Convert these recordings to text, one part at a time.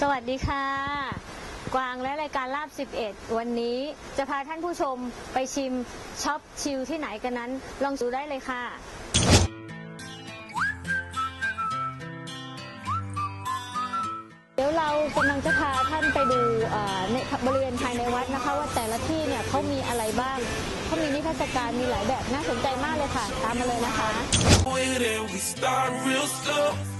สวัสดีค่ะ กวางและรายการลาบ 11 วันนี้จะพาท่านผู้ชมไปชิมช็อปชิลที่ไหนกันนั้น ลองดูได้เลยค่ะ เดี๋ยวเรากำลังจะพาท่านไปดูเอ่อในบริเวณภายในวัดนะคะ ว่าแต่ละที่เนี่ยเขามีอะไรบ้างเขามีนิทรรศการมีหลายแบบน่าสนใจมากเลยค่ะ ตามมาเลยนะคะ it and we start real slow.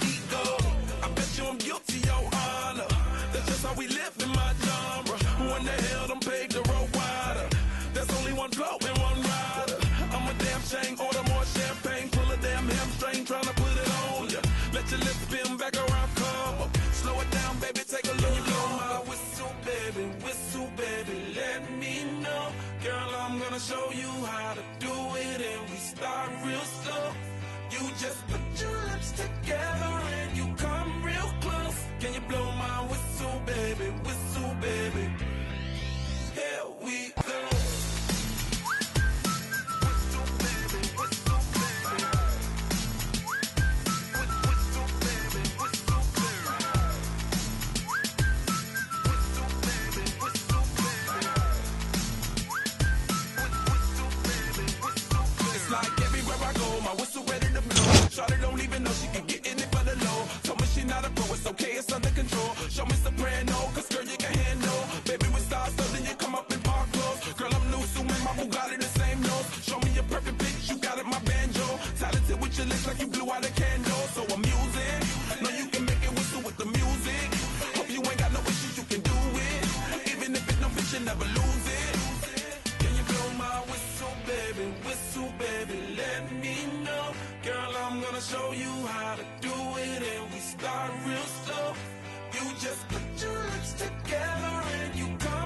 That's how we live in my genre. Who in the hell done paved the road wider? There's only one blow and one rider. I'm a damn shame, order more champagne, pull a damn hamstring, tryna put it on ya. Let your lips spin back around, come up. Slow it down, baby, take a look. You Blow my whistle, baby, whistle, baby, let me know. Girl, I'm gonna show you how to do it, and we start real slow. You just put your lips together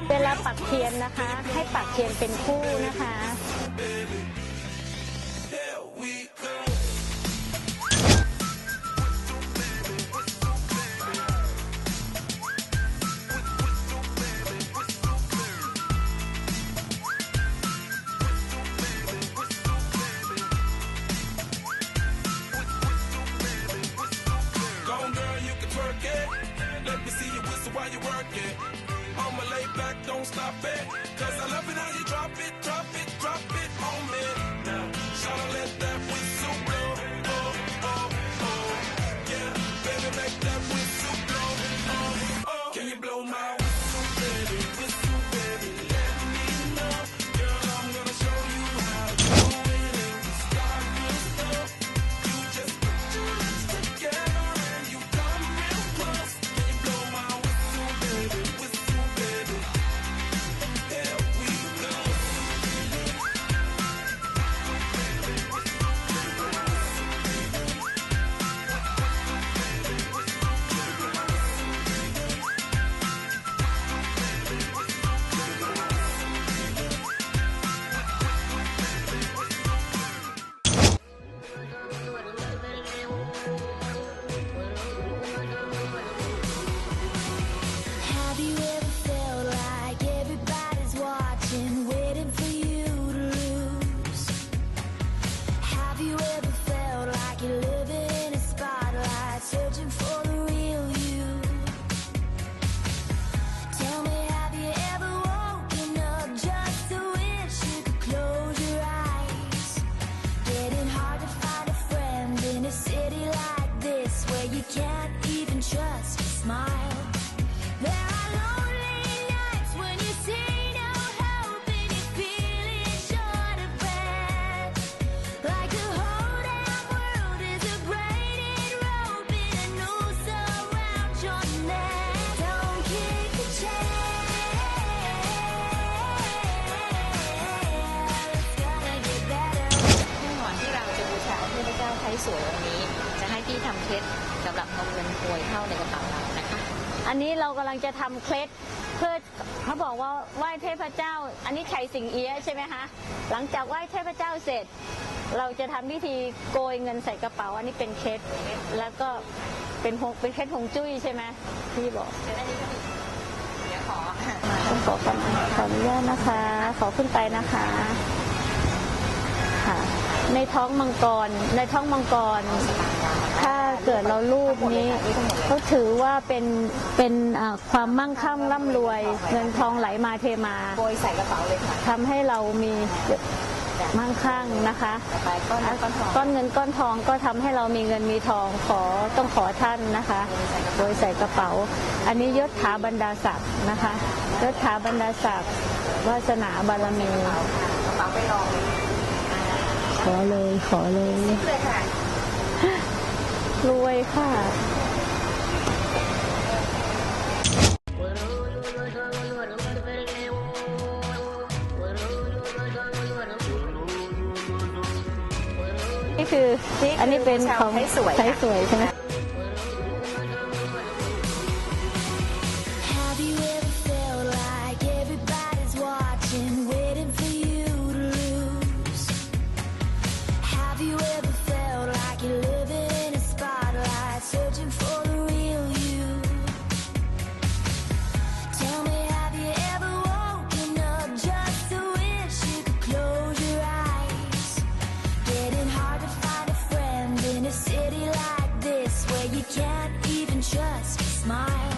เวลาปักเทียนนะคะ ให้ปักเทียนเป็นคู่นะคะ Yeah. I'ma lay back, don't stop it. Cause I love it how you drop it, drop it, searching สวยวันนี้ จะให้พี่ทำเคล็ดสำหรับเอาเงินโวยเข้าในกระเป๋าเรานะคะ อันนี้เรากำลังจะทำเคล็ดเพื่อเขาบอกว่าไหว้เทพเจ้า อันนี้ชัยสิงเอี้ยะใช่ไหมคะหลังจากไหว้เทพเจ้าเสร็จ เราจะทำพิธีโกยเงินใส่กระเป๋า อันนี้เป็นเคล็ดแล้วก็เป็นหงเป็นเคล็ดหงจุ้ยใช่ไหมพี่บอก เดี๋ยวอันนี้ก็มีเดี๋ยวขอ ต้องขอขอขออนุญาตนะคะ ขอขึ้นไปนะคะ ค่ะ ในท้องมังกร ในท้องมังกร ถ้าเกิดเรารูปนี้เขาถือว่าเป็นเป็นความมั่งคั่งร่ำรวย เงินทองไหลมาเทมาโกยใส่กระเป๋าเลยค่ะทำให้เรามีมั่งคั่งนะคะก้อนเงินก้อนทองก้อนเงินก้อนทองก็ทำให้เรามีเงินมีทองขอต้องขอท่านนะคะ โดยใส่กระเป๋า อันนี้ยศถาบรรดาศักดิ์นะคะยศถาบรรดาศักดิ์วาสนาบารมีกระเป๋าไปลอง อเลยขอเลยเลยค่ะรวยค่ะนี่คือนี่คืออันนี้เป็นของไทยสวยค่ะไทยสวยใช่ไหม can't even your smile.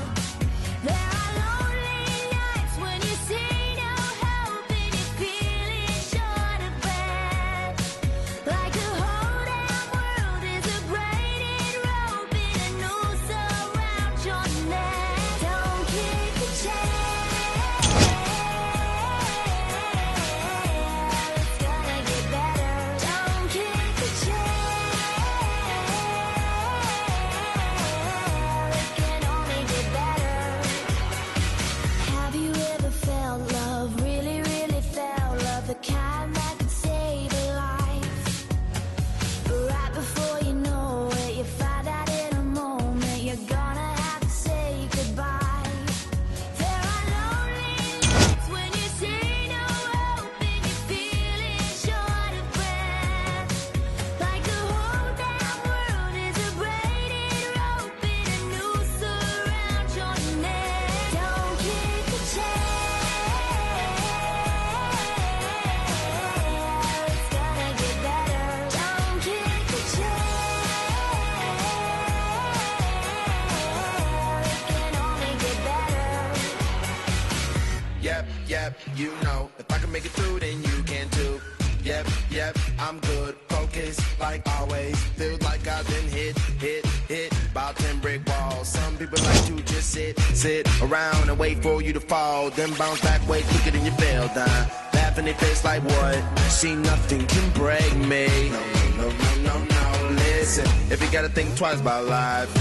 Yep, you know. If I can make it through, then you can too. Yep, yep, I'm good. Focus like always. Feels like I've been hit, hit, hit by 10 brick walls. Some people like to just sit, sit around and wait for you to fall. Then bounce back way quicker than you fell down. Laugh in their face like what? See, nothing can break me. No, no, no, no, no. Listen, if you gotta think twice about life,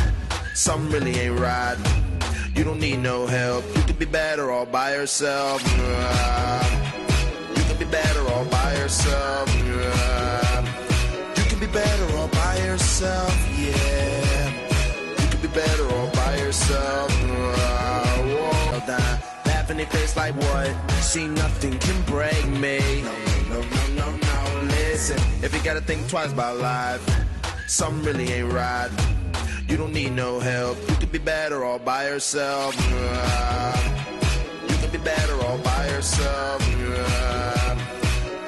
something really ain't right. You don't need no help. You could be better all by yourself. You could be better all by yourself. You could be better all by yourself. Yeah. You could be better all by yourself. Whoa. Laugh in face like what? See, nothing can break me. No, no, no, no, no. Listen, if you gotta think twice about life, something really ain't right. You don't need no help. You could be better all by yourself. You could be better all by yourself.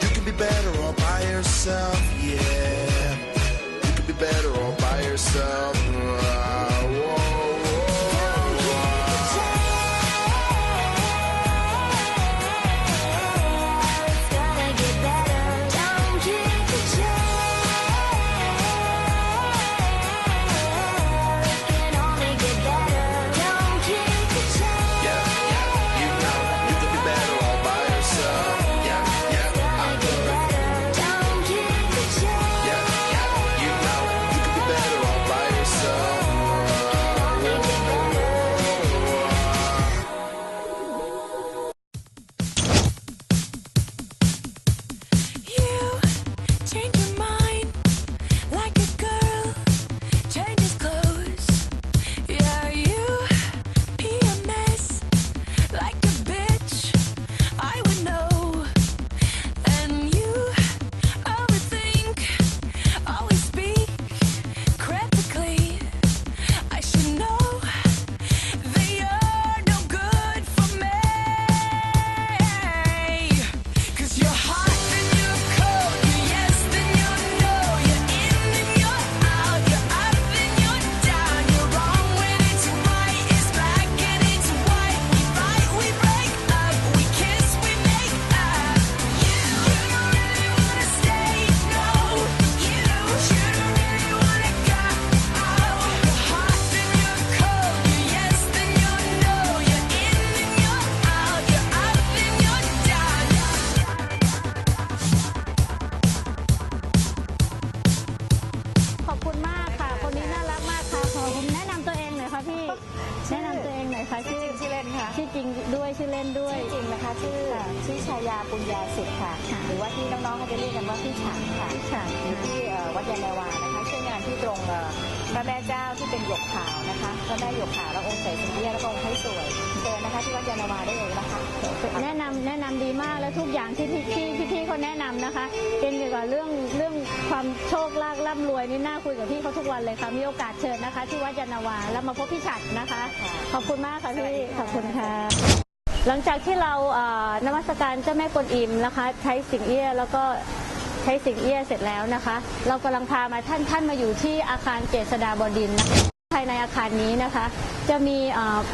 You could be better all by yourself. Yeah. You could be better all by yourself. แนะนำตัวเองหน่อยค่ะชื่อจริงชื่อเล่นค่ะชื่อจริงด้วยชื่อเล่นด้วยจริงนะคะชื่อชื่อชายาปุญญาสุขค่ะ หรือว่าที่น้องๆเขาจะเรียกกันว่าพี่ฉางค่ะพี่ฉางอยู่ที่วัดยานวานะคะช่วยงานที่ตรงพระแม่เจ้าที่เป็นหยกขาวนะคะพระแม่หยกขาวแล้วองค์ใส่สิงเดียแล้วก็องค์ให้สวยเจอนะคะที่วัดยานวาได้เลยนะคะแนะนำแนะนำดีมากแล้วทุกอย่างที่พี่ เขาแนะนำนะคะเป็นเกี่ยวกับเรื่องเรื่องความโชคลาภร่ำรวยนี่น่าคุยกับพี่เขาทุกวันเลยค่ะมีโอกาสเชิญนะคะ ที่วัดยานนาวาแล้วมาพบพี่ฉัดนะคะ ขอบคุณมากค่ะพี่ขอบคุณค่ะ หลังจากที่เราเอ่อนมัสการเจ้าแม่กวนอิมนะคะ ใช้สิงเอี้ยแล้วก็ใช้สิงเอี้ยเสร็จแล้วนะคะ เรากำลังพามาท่านท่านมาอยู่ที่อาคารเจษฎาบดินทร์นะคะภายในอาคารนี้นะคะ จะมี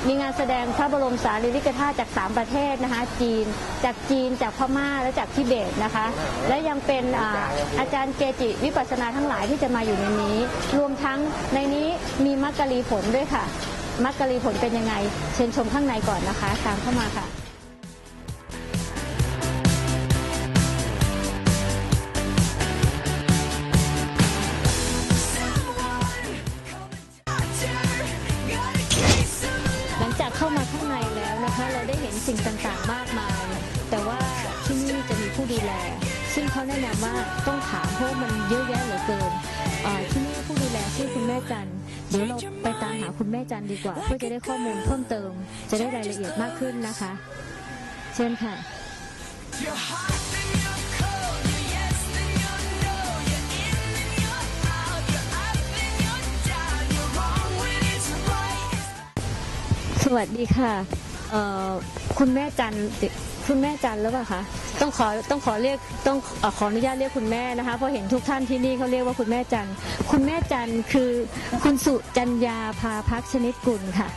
มีงานแสดงพระบรมสารีริกธาตุจาก 3 ประเทศนะคะจีน จากจีนจากพม่าและจากทิเบตนะคะ และยังเป็นอาอาจารย์เกจิวิปัสสนาทั้งหลายที่จะมาอยู่ในนี้ รวมทั้งในนี้มีมักกะลีผลด้วยค่ะ มักกะลีผลเป็นยังไง เชิญชมข้างในก่อนนะคะ ตามเข้ามาค่ะ แนะนำว่าต้องถามเพราะมันเยอะแยะเหลือเกินที่นี่ผู้ดูแลชื่อคุณแม่จันเดี๋ยวเราไปตามหาคุณแม่จันดีกว่าเพื่อจะได้ข้อมูลเพิ่มเติม จะได้รายละเอียดมากขึ้นนะคะ เชิญค่ะสวัสดีค่ะคุณแม่จันคุณแม่จันหรือเปล่าคะ ต้องขอต้องขอเรียกต้องอขออนุญาตเรียกคุณแม่นะคะเพราะเห็นทุกท่านที่นี่เขาเรียกว่าคุณแม่จันคุณแม่จันคือคุณสุจัญญาภาพักชนิดกุลค่ะ